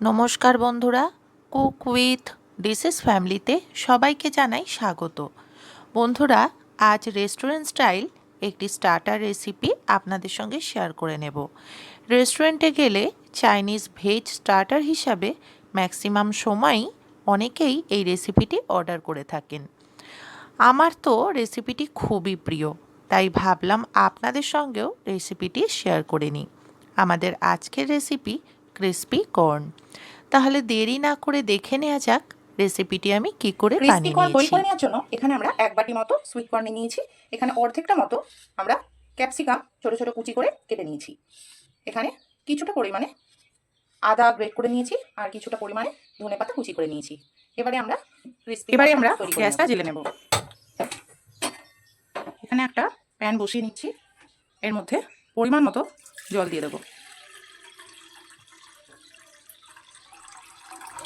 নমস্কার বন্ধুরা, cook with dishes ফ্যামিলিতে সবাইকে জানাই স্বাগত। বন্ধুরা, আজ রেস্টুরেন্ট স্টাইল একটি স্টার্টার রেসিপি আপনাদের সঙ্গে শেয়ার করে নেব। রেস্টুরেন্টে গেলে চাইনিজ ভেজ স্টার্টার হিসাবে ম্যাক্সিমাম সময়ই অনেকেই এই রেসিপিটি অর্ডার করে থাকেন। আমার তো রেসিপিটি খুবই প্রিয়, তাই ভাবলাম আপনাদের সঙ্গেও রেসিপিটি শেয়ার করে নিই। আমাদের আজকের রেসিপি ক্রিস্পি কর্ন তাহলে দেরি না করে দেখে নেওয়া যাক রেসিপিটি আমি কি করে ক্রিস্পি বানিয়ে কর্ন নিয়েছি। করে নেওয়ার জন্য এখানে আমরা এক বাটি মতো সুইট কর্ন নিয়েছি। এখানে অর্ধেকটা মতো আমরা ক্যাপসিকাম ছোট ছোট কুচি করে কেটে নিয়েছি। এখানে কিছুটা পরিমাণে আদা গ্রেট করে নিয়েছি আর কিছুটা পরিমাণে ধনে পাতা কুচি করে নিয়েছি। এবারে আমরা ক্রিস্পি এবারে আমরা গ্যাসটা জেলে নেব। এখানে একটা প্যান বসিয়ে নিচ্ছি। এর মধ্যে পরিমাণ মতো জল দিয়ে দেবো।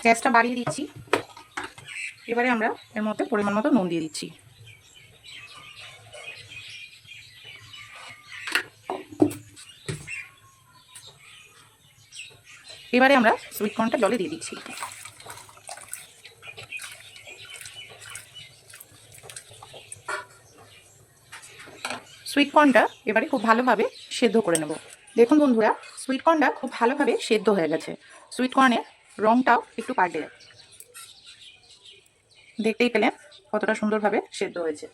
গ্যাসটা বাড়িয়ে দিচ্ছি। এবারে আমরা এর মধ্যে পরিমাণ মতো নুন দিয়ে দিচ্ছি। এবারে আমরা সুইট কর্নটা জলে দিয়ে দিচ্ছি। সুইট কর্নটা এবারে খুব ভালোভাবে সেদ্ধ করে নেব। দেখুন বন্ধুরা সুইট কর্নটা খুব ভালোভাবে সেদ্ধ হয়ে গেছে। সুইট কর্নের রঙটাও একটু পাল্টে গেছে দেখতেই পেলেন কতটা সুন্দরভাবে সেদ্ধ হয়েছে।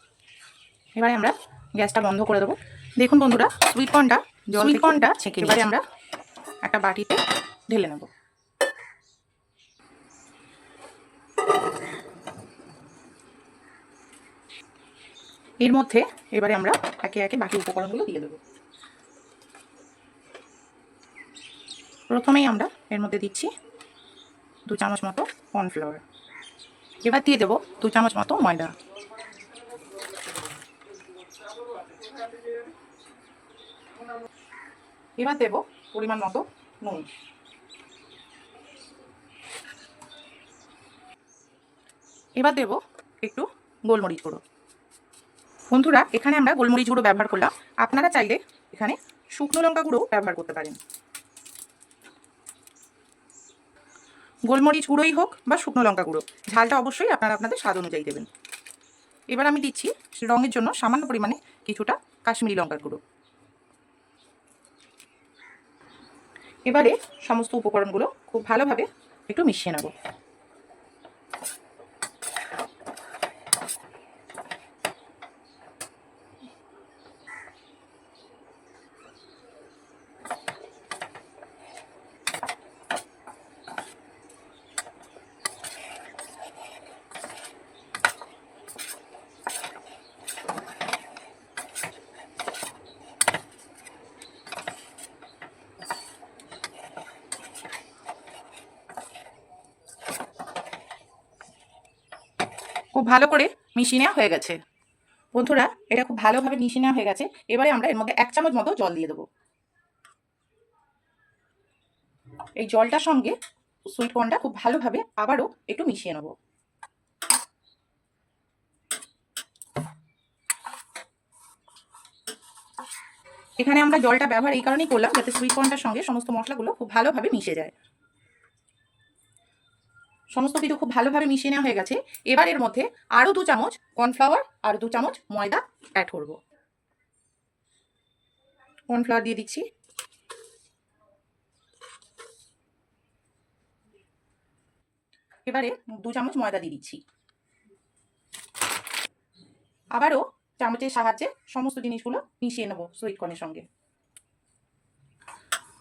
এবারে আমরা গ্যাসটা বন্ধ করে দেবো। দেখুন বন্ধুরা সুইট কর্নটা জল কর্নটা ছেঁকে এবারে আমরা একটা বাটিতে ঢেলে নেব। এর মধ্যে এবারে আমরা একে একে বাকি উপকরণগুলো দিয়ে দেবো। প্রথমেই আমরা এর মধ্যে দিচ্ছি দু চামচ মতো কর্নফ্লাওয়ার। এবার দিয়ে দেবো দু চামচ মতো ময়দা। এবার দেব পরিমাণ মতো নুন। এবার দেব একটু গোলমরিচ গুঁড়ো। বন্ধুরা, এখানে আমরা গোলমরিচ গুঁড়ো ব্যবহার করলাম। আপনারা চাইলে এখানে শুকনো লঙ্কা গুঁড়ো ব্যবহার করতে পারেন। গোলমরিচ গুঁড়োই হোক বা শুকনো লঙ্কা গুঁড়ো। ঝালটা অবশ্যই আপনারা আপনাদের স্বাদ অনুযায়ী দেবেন। এবার আমি দিচ্ছি রঙের জন্য সামান্য পরিমাণে কিছুটা কাশ্মীরি লঙ্কার গুঁড়ো। এবারে সমস্ত উপকরণগুলো খুব ভালোভাবে একটু মিশিয়ে নেব খুব ভালো করে মিশিয়ে নেওয়া হয়ে গেছে। বন্ধুরা, এটা খুব ভালোভাবে মিশিয়ে নেওয়া হয়ে গেছে। এবারে আমরা এর মধ্যে এক চামচ মতো জল দিয়ে দেবো। এই জলটার সঙ্গে সুইট কর্নটা খুব ভালোভাবে আবারও একটু মিশিয়ে নেব। এখানে আমরা জলটা ব্যবহার এই কারণেই করলাম যাতে সুইট কর্নটার সঙ্গে সমস্ত মশলাগুলো খুব ভালোভাবে মিশে যায়। সমস্ত কিছু খুব ভালোভাবে মিশিয়ে নেওয়া হয়ে গেছে। এবার এর মধ্যে আরও দু চামচ কর্নফ্লাওয়ার, আর দু চামচ ময়দা অ্যাড করব। কর্নফ্লাওয়ার দিয়ে দিচ্ছি। এবারে দু চামচ ময়দা দিয়ে দিচ্ছি। আবারও চামচের সাহায্যে সমস্ত জিনিসগুলো মিশিয়ে নেব সুইট কর্নের সঙ্গে।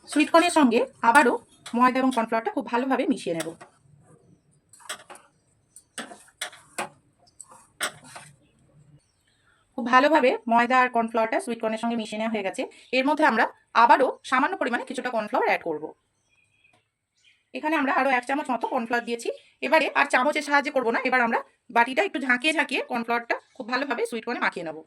সুইট কর্নের সঙ্গে আবারও ময়দা এবং কর্নফ্লাওয়ারটা খুব ভালোভাবে মিশিয়ে নেব। খুব ভালোভাবে ময়দা আর কর্নফ্লাওয়ারটা সুইট কর্নের সঙ্গে মিশিয়ে নেওয়া হয়ে গেছে। এর মধ্যে আমরা আবারও সামান্য পরিমাণে কিছুটা কর্নফ্লাওয়ার অ্যাড করব। এখানে আমরা আরও এক চামচ মতো কর্নফ্লাওয়ার দিয়েছি। এবারে আর চামচের সাহায্যে করব না, এবার আমরা বাটিটা একটু ঝাঁকিয়ে ঝাঁকিয়ে কর্নফ্লাওয়ারটা খুব ভালোভাবে সুইট কর্নে মাখিয়ে নেব।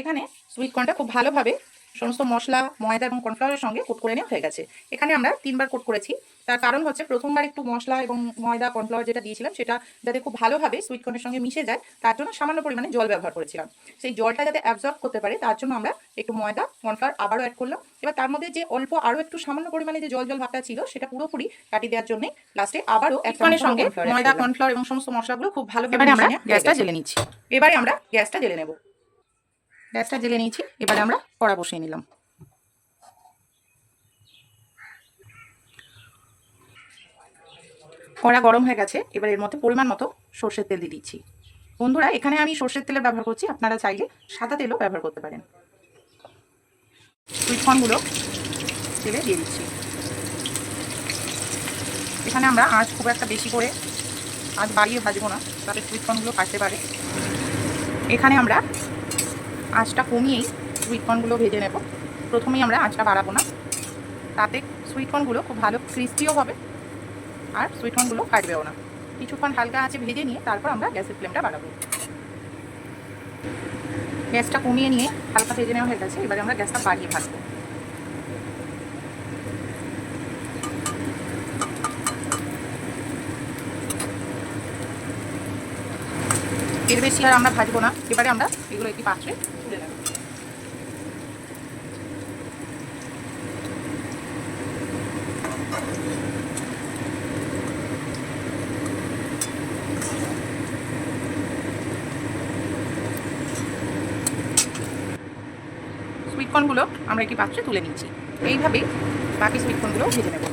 এখানে সুইট কর্নটা খুব ভালোভাবে সমস্ত মশলা ময়দা এবং কর্নফ্লাওয়ারের সঙ্গে কোট করে নেওয়া হয়ে গেছে। এখানে আমরা তিনবার কোট করেছি। তার কারণ হচ্ছে প্রথমবার একটু মশলা এবং ময়দা কর্নফ্লাওয়ার যেটা দিয়েছিলাম সেটা যাতে খুব ভালোভাবে সুইট কর্নের সঙ্গে মিশে যায় তার জন্য সামান্য পরিমাণে জল ব্যবহার করেছিলাম। সেই জলটা যাতে অ্যাবজর্ব করতে পারে তার জন্য আমরা একটু ময়দা কর্নফ্লাওয়ার আবারও অ্যাড করলাম। এবার তার মধ্যে যে অল্প আরও একটু সামান্য পরিমাণে যে জল জল ভাবটা ছিল সেটা পুরোপুরি কাটিয়ে দেওয়ার জন্য লাস্টে আবারও এক কর্নের সঙ্গে ময়দা কর্নফ্লাওয়ার এবং সমস্ত মশলাগুলো খুব ভালো আমরা গ্যাসটা গ্যাসটা জেলে নিচ্ছি। এবারে আমরা গ্যাসটা জেলে নেব। গ্যাসটা জেলে নিয়েছি, এবারে আমরা কড়া বসিয়ে নিলাম। কড়া গরম হয়ে গেছে, এবার এর মধ্যে পরিমাণ মতো সর্ষের তেল দিয়ে দিচ্ছি। বন্ধুরা, এখানে আমি সর্ষের তেলের ব্যবহার করছি, আপনারা চাইলে সাদা তেলও ব্যবহার করতে পারেন। সুইটকর্নগুলো তেলে দিয়ে দিচ্ছি। এখানে আমরা আঁচ খুব একটা বেশি করে আঁচ বাড়িয়ে ভাজবো না তাতে সুইটকর্নগুলো কাটতে পারে। এখানে আমরা আঁচটা কমিয়েই সুইটকর্নগুলো ভেজে নেব। প্রথমেই আমরা আঁচটা বাড়াবো না। তাতে সুইটকর্নগুলো খুব ভালো ক্রিস্পিও হবে আর সুইটকর্নগুলো কাটবেও না। কিছুক্ষণ হালকা আঁচে ভেজে নিয়ে তারপর আমরা গ্যাসের ফ্লেমটা বাড়াবো। গ্যাসটা কমিয়ে নিয়ে হালকা ভেজে নেওয়া হয়ে গেছে, এবারে আমরা গ্যাসটা বাড়িয়ে ভাজবো। এর বেশি আর আমরা ভাজবো না। এবারে আমরা এগুলো একটি পাত্রে তুলে আমরা একটি পাত্রে তুলে নিচ্ছি এইভাবেই বাকি সুইটকর্নগুলো ভেজে নেব।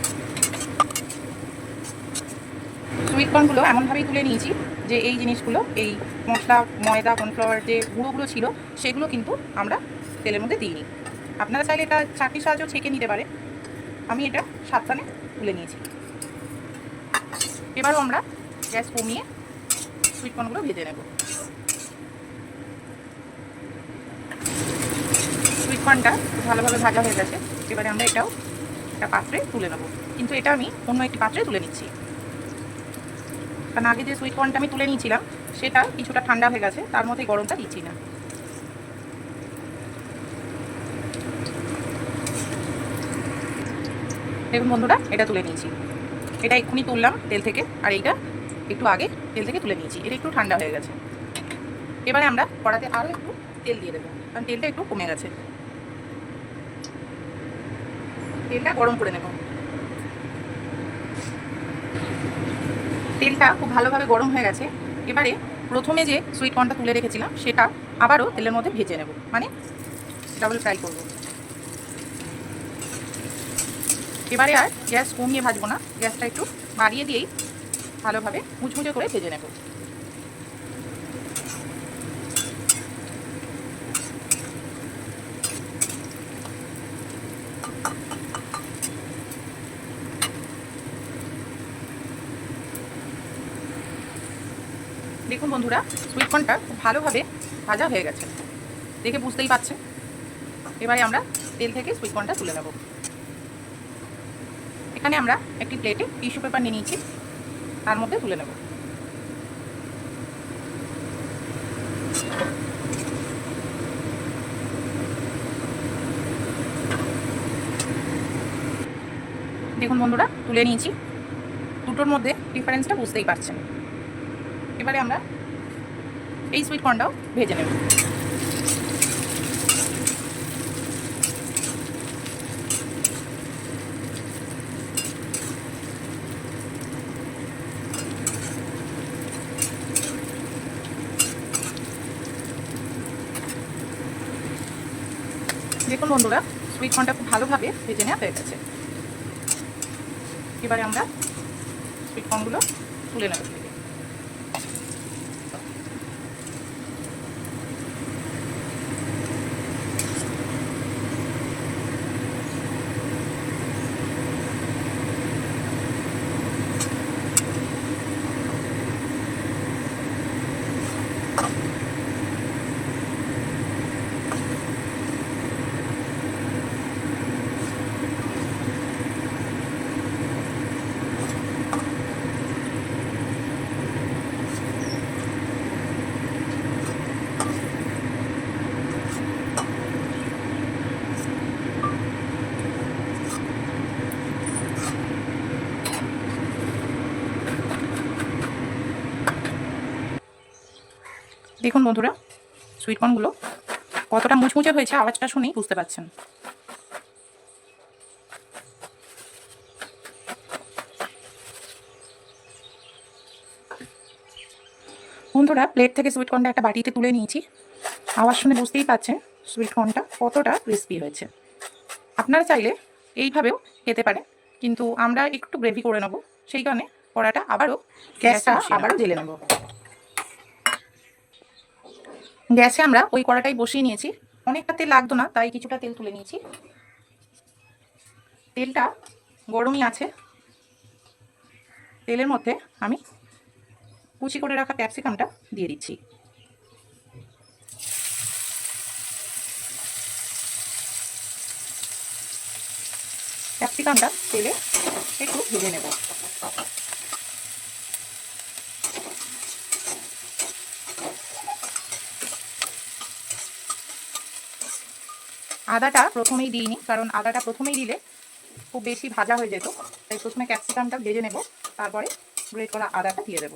সুইটকর্নগুলো এমনভাবেই তুলে নিয়েছি যে এই জিনিসগুলো, এই মশলা, ময়দা, কর্নফ্লাওয়ার যে গুঁড়োগুলো ছিল, সেগুলো কিন্তু আমরা তেলের মধ্যে দিইনি আপনারা চাইলে এটা চাকরির সাহায্যে ছেঁকে নিতে পারে। আমি এটা সাবধানে তুলে নিয়েছি। এবারও আমরা গ্যাস কমিয়ে সুইটকর্নগুলো ভেজে নেব। খুব ভালোভাবে ভাজা হয়ে গেছে। এবারে আমরা এটাও একটা পাত্রে তুলে নেব। কিন্তু এটা আমি অন্য একটি পাত্রে তুলে নিচ্ছি। কারণ আগে যে সুইট কর্নটা আমি তুলে নিয়েছিলাম, সেটা কিছুটা ঠান্ডা হয়ে গেছে, তার মধ্যে গরমটা দিচ্ছি না। দেখুন বন্ধুরা, এটা তুলে নিয়েছি। এটা এক্ষুনি তুললাম তেল থেকে, আর এইটা একটু আগে তেল থেকে তুলে নিয়েছি। এটা একটু ঠান্ডা হয়ে গেছে। এবারে আমরা কড়াতে আরও একটু তেল দিয়ে দেবো, কারণ তেলটা একটু কমে গেছে। তেলটা গরম করে নেব। তেলটা খুব ভালোভাবে গরম হয়ে গেছে। এবারে প্রথমে যে সুইট কর্নটা তুলে রেখেছিলাম, সেটা আবারও তেলের মধ্যে ভেজে নেব। মানে ডাবল ফ্রাই করব। এবারে আর গ্যাস কমিয়ে ভাজবো না। গ্যাসটা একটু বাড়িয়ে দিয়েই ভালোভাবে মুচমুচে করে ভেজে নেব দেখুন বন্ধুরা সুইট কর্নটা খুব ভালোভাবে ভাজা হয়ে গেছে। দেখে বুঝতেই পারছেন? এবারে আমরা তেল থেকে সুইটকর্নটা তুলে নেব। এখানে আমরা একটি প্লেটে টিস্যু পেপার নিয়ে নিয়েছি। তার মধ্যে তুলে নেব। দেখুন বন্ধুরা, তুলে নিয়েছি। দুটোর মধ্যে ডিফারেন্সটা বুঝতেই পারছেন। এবারে আমরা এই সুইট কর্নটাও ভেজে নেব। দেখুন বন্ধুরা সুইট কর্নটা খুব ভালোভাবে ভেজে নেওয়া হয়ে গেছে। এবারে আমরা সুইট কর্নগুলো তুলে নেব। দেখুন বন্ধুরা সুইটকর্নগুলো কতটা মুচমুচে হয়েছে আওয়াজটা শুনেই বুঝতে পারছেন। বন্ধুরা প্লেট থেকে সুইটকর্নটা একটা বাটিতে তুলে নিয়েছি। আওয়াজ শুনে বুঝতেই পাচ্ছেন সুইটকর্নটা কতটা ক্রিস্পি হয়েছে। আপনারা চাইলে এইভাবেও খেতে পারে কিন্তু আমরা একটু গ্রেভি করে নেব সেই কারণে কড়াটা আবারও গ্যাসটা আবারও জেলে নেব। গ্যাসে আমরা ওই কড়াটাই বসিয়ে নিয়েছি। অনেকটা তেল লাগতো না, তাই কিছুটা তেল তুলে নিয়েছি। তেলটা গরমই আছে। তেলের মধ্যে আমি কুচি করে রাখা ক্যাপসিকামটা দিয়ে দিচ্ছি। ক্যাপসিকামটা তেলে একটু ভেজে নেব। আদাটা প্রথমেই দিইনি কারণ আদাটা প্রথমেই দিলে খুব বেশি ভাজা হয়ে যেত। তাই প্রথমে ক্যাপসিকামটা ভেজে নেব, তারপরে গ্রেট করা আদাটা দিয়ে দেব।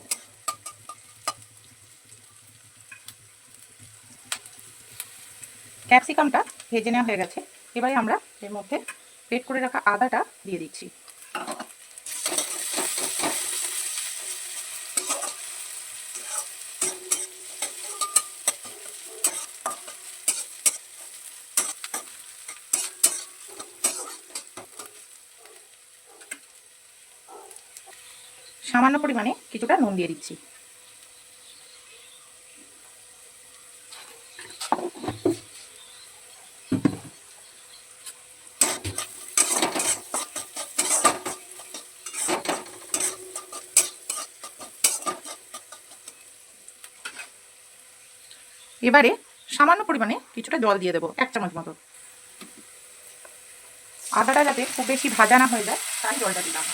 ক্যাপসিকামটা ভেজে নেওয়া হয়ে গেছে। এবারে আমরা এর মধ্যে গ্রেট করে রাখা আদাটা দিয়ে দিচ্ছি সামান্য পরিমাণে কিছুটা নুন দিয়ে দিচ্ছি। এবারে সামান্য পরিমাণে কিছুটা জল দিয়ে দেবো, এক চামচ মতো। আদাটা যাতে খুব বেশি ভাজা না হয়ে যায়, তাই জলটা দিলাম।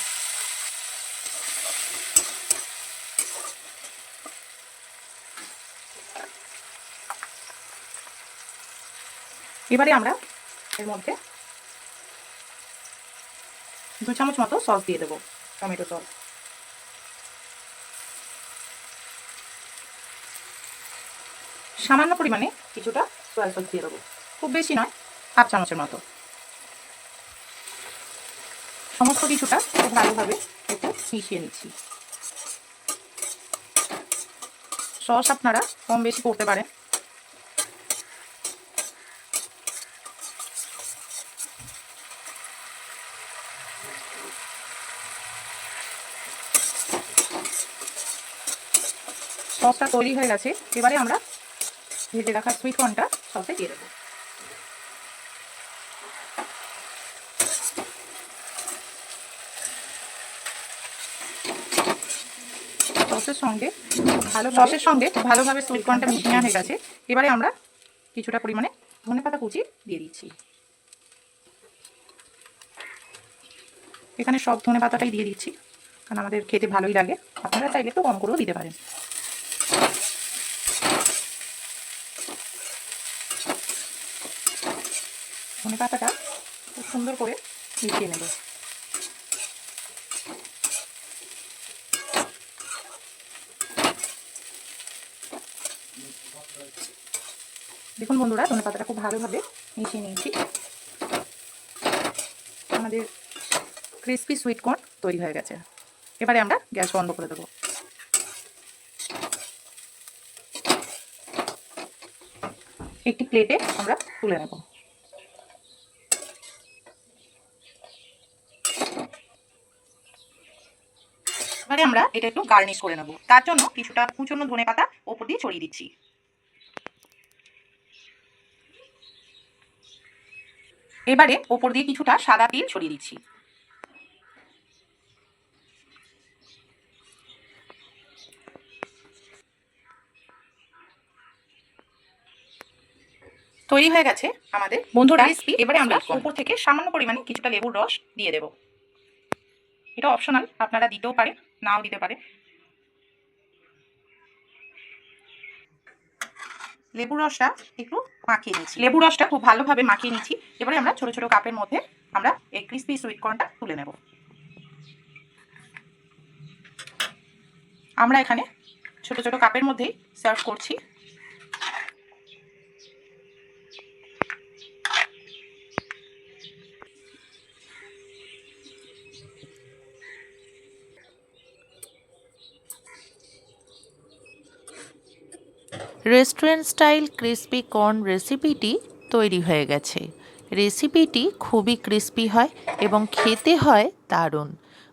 এবারে আমরা এর মধ্যে দু চামচ মতো সস দিয়ে দেবো, টমেটো সস। সামান্য পরিমাণে কিছুটা সয়া সস দিয়ে দেবো, খুব বেশি নয়, হাফ চামচের মতো। সমস্ত কিছুটা ভালোভাবে একটু মিশিয়ে নিচ্ছি। সস আপনারা কম বেশি করতে পারেন। সসটা তৈরি হয়ে গেছে, এবারে আমরা ভেজে রাখা সুইট কর্নটা সসে দিয়ে দেবো। সসের সঙ্গে ভালো সসের সঙ্গে ভালোভাবে সুইট কর্নটা মিশিয়ে হয়ে গেছে। এবারে আমরা কিছুটা পরিমাণে ধনে পাতা কুচি দিয়ে দিচ্ছি। এখানে সব ধনে পাতাটাই দিয়ে দিচ্ছি, কারণ আমাদের খেতে ভালোই লাগে। আপনারা চাইলে একটু কম করেও দিতে পারেন। ধনে পাতাটা খুব সুন্দর করে মিশিয়ে নেব। দেখুন বন্ধুরা, ধনে পাতাটা খুব ভালোভাবে মিশিয়ে নিয়েছি। আমাদের ক্রিসপি সুইটকর্ন তৈরি হয়ে গেছে। এবারে আমরা গ্যাস বন্ধ করে দেবো। একটি প্লেটে আমরা তুলে নেব। এবারে আমরা এটা একটু গার্নিশ করে নেব। তার জন্য কিছুটা কুচনো ধনে পাতা ওপর দিয়ে ছড়িয়ে দিচ্ছি। এবারে ওপর দিয়ে কিছুটা সাদা তিল ছড়িয়ে দিচ্ছি। তৈরি হয়ে গেছে আমাদের বন্ধুরা রেসিপি এবারে আমরা উপর থেকে সামান্য পরিমাণে কিছুটা লেবুর রস দিয়ে দেব। এটা অপশনাল আপনারা দিতেও পারেন নাও দিতে পারে লেবুর রসটা একটু মাখিয়ে নিচ্ছি। লেবুর রসটা খুব ভালোভাবে মাখিয়ে নিচ্ছি। এবারে আমরা ছোট ছোট কাপের মধ্যে আমরা এই ক্রিসপি সুইট কর্নটা তুলে নেব। আমরা এখানে ছোট ছোট কাপের মধ্যেই সার্ভ করছি। রেস্টুরেন্ট স্টাইল ক্রিস্পি কর্ন রেসিপিটি তৈরি হয়ে গেছে। রেসিপিটি খুবই ক্রিস্পি হয় এবং খেতে হয় দারুণ।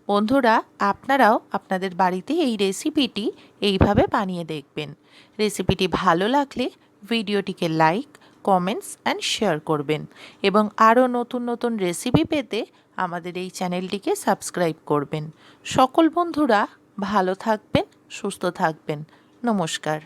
বন্ধুরা, আপনারাও আপনাদের বাড়িতে এই রেসিপিটি এইভাবে বানিয়ে দেখবেন। রেসিপিটি ভালো লাগলে ভিডিওটিকে লাইক, কমেন্টস অ্যান্ড শেয়ার করবেন এবং আরও নতুন নতুন রেসিপি পেতে আমাদের এই চ্যানেলটিকে সাবস্ক্রাইব করবেন। সকল বন্ধুরা ভালো থাকবেন, সুস্থ থাকবেন। নমস্কার।